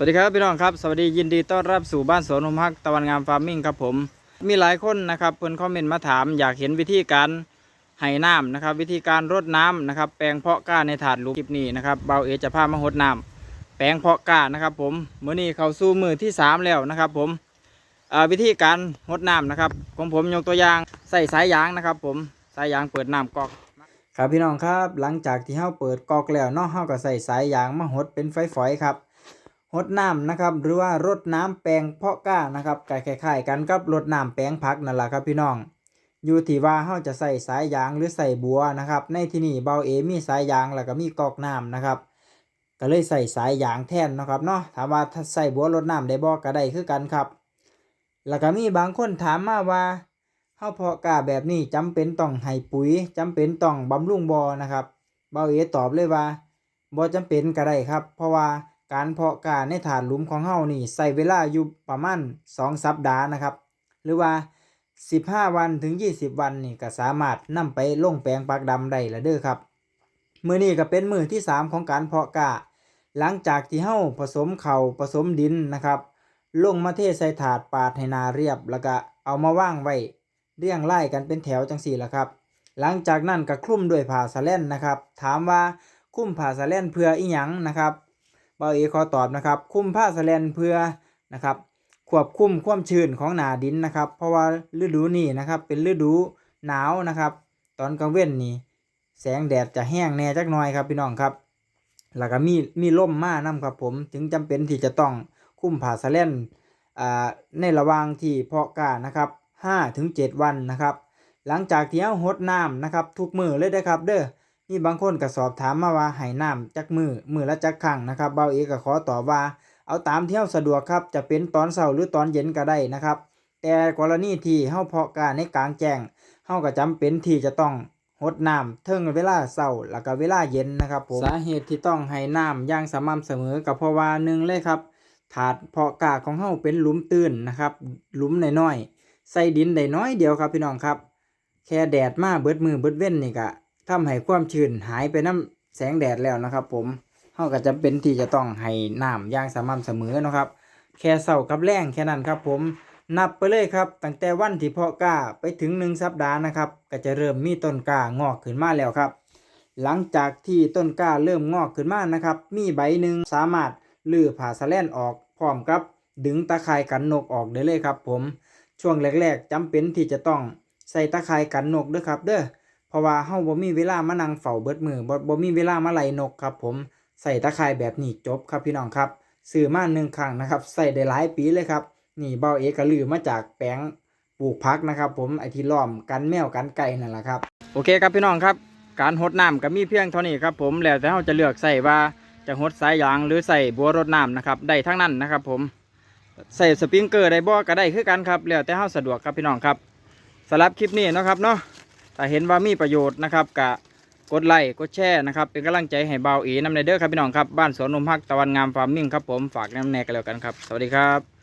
สวัสดีครับพี่น้องครับ สวัสดียินดีต้อนรับสู่บ้านสวนนมฮักตะวันงามฟาร์มมิ่งครับผม มีหลายคนนะครับเพิ่นคอมเมนต์มาถาม อยากเห็นวิธีการให้น้ำนะครับ วิธีการรดน้ำนะครับ แปลงเพาะกล้าในถาดหลุมคลิปนี้นะครับเบาเอจะพามาหดน้ำแปลงเพาะกล้านะครับ ผมมื้อนี้เข้าสู่มือที่สามแล้วนะครับ ผมวิธีการหดน้ำนะครับของผมยกตัวอย่างใส่สายยางนะครับ ผมสายยางเปิดน้ำกอกครับพี่น้องครับ หลังจากที่เฮาเปิดกอกแล้วนาะเฮาก็ใส่สายยางมาหดเป็นฝอยๆครับ หดน้ำนะครับหรือว่ารดน้ำแปลงเพาะกล้านะครับก็คล้ายๆกันกับรดน้ำแปลงผักนั่นแหละครับพี่น้อง อยู่ที่ว่าเฮาจะใส่สายยางหรือใส่บัวนะครับ ในที่นี่เบาเอมีสายยางแล้วก็มีกอกน้ำนะครับ ก็เลยใส่สายยางแทนนะครับเนาะถามว่าถ้าใส่บัวรดน้ำได้บ่ก็ได้คือกันครับ แล้วก็มีบางคนถามมาว่าเฮาเพาะกล้าแบบนี้จำเป็นต้องให้ปุ๋ยจำเป็นต้องบำรุงบ่นะครับ เบาเอตอบเลยว่าบ่จำเป็นก็ได้ครับ เพราะว่า การเพาะก้าในถาดหลุมของเฮานี่ใส่เวลาอยู่ประมาณ2สัปดาห์นะครับ หรือว่า 15 วันถึง 20 วันนี่ก็สามารถนำไปลงแปลงปักดำได้แล้วเด้อครับ มื้อนี้ก็เป็นมื้อที่ 3 ของการเพาะก้าหลังจากที่เฮาผสมเข่าผสมดินนะครับลงมาเทใส่ถาดปาดให้นาเรียบ แล้วก็เอามาว่างไว้เรียงไล่กันเป็นแถวจังสี่ละครับ หลังจากนั้นก็คลุมด้วยผ้าสะแล่นนะครับ ถามว่าคลุมผ้าสะแล่นเพื่ออีหยังนะครับ บาเอขอตอบนะครับคลุมผ้าสแลนเพื่อนะครับควบคุมความชื้นของหนาดินนะครับ เพราะว่าฤดูนี้นะครับ เป็นฤดูหนาวนะครับ ตอนกลางเว้นนี่แสงแดดจะแห้งแน่จักหน่อยครับพี่น้องครับ แล้วก็มีมีลมมานํครับผมจึงจำเป็นที่จะต้องคุ้มผ้าสแลนอ่าในระหว่างที่เพาะกล้านะครับ5ถึง7วันนะครับ หลังจากที่เอาหดน้ำนะครับ ทุกมือเลยนะครับ เด้อ มีบางคนก็สอบถามมาว่าให้น้ำจักมือมือละจักครั้งนะครับเบาเอกก็ขอตอบว่า เอาตามเที่เฮาสะดวกครับจะเป็นตอนเช้าหรือตอนเย็นก็ได้นะครับ แต่กรณีที่เฮาเพาะกาในกลางแจ้งเฮาก็จำเป็นที่จะต้องหดน้ำเทิงเวลาเช้าแล้วก็เวลาเย็นนะครับผมสาเหตุที่ต้องให้น้ำอย่างสม่ำเสมอก็เพราะว่าหนึ่งเลยครับถาดเพาะกาของเฮาเป็นหลุมตื้นนะครับหลุมน้อยๆใส่ดินได้น้อยเดียวครับพี่น้องครับ แค่แดดมาเบิดมือเบิดเว้นนี่ก็ ทำให้ความชื้นหายไปน้ำแสงแดดแล้วนะครับ ผมเฮาก็จำเป็นที่จะต้องให้น้ำย่างสม่ำเสมอนะครับ แค่เช้ากับแรงแค่นั้นครับ ผมนับไปเลยครับตั้งแต่วันที่เพาะกล้าไปถึงหนึ่งสัปดาห์นะครับ ก็จะเริ่มมีต้นกล้างอกขึ้นมาแล้วครับ หลังจากที่ต้นกล้าเริ่มงอกขึ้นมานะครับ มีใบหนึ่งสามารถลื้อผ่าสะแลนออกพร้อมกับดึงตะข่ายกันนกออกได้เลยครับ ผมช่วงแรกๆจำเป็นที่จะต้องใส่ตะข่ายกันนกด้วยครับ เด้อ เพราะว่าเฮาบ่มีเวลามานั่งเฝ้าเบิดมือบ่บ่มีเวลามาไล่นกครับ ผมใส่ตะข่ายแบบนี้จบครับพี่น้องครับซื้อมาหนึ่งครั้งนะครับใส่ได้หลายปีเลยครับนี่เบาเอกลือมาจากแปลงปลูกพักนะครับผมไอที่ล้อมกันแมวกันไก่นั่นแหละครับโอเคครับพี่น้องครับ การหดน้ำก็มีเพียงเท่านี้ครับผมแล้วแต่เราจะเลือกใส่ว่าจะหดสายยางหรือใส่บัวรดน้ำนะครับได้ทั้งนั้นนะครับ ผมใส่สปริงเกอร์ได้บ่ก็ได้คือกันครับแล้วแต่เราสะดวกครับพี่น้องครับสำหรับคลิปนี้นะครับเนาะ ถ้าเห็นว่ามีประโยชน์นะครับกะกดไลค์กดแชร์นะครับเป็นกำลังใจให้เบาเอน้ำในเด้อครับพี่น้องครับบ้านสวนนมฮักตะวันงามฟาร์มมิ่งครับผมฝากน้ำแน่กันแล้วกันครับ สวัสดีครับ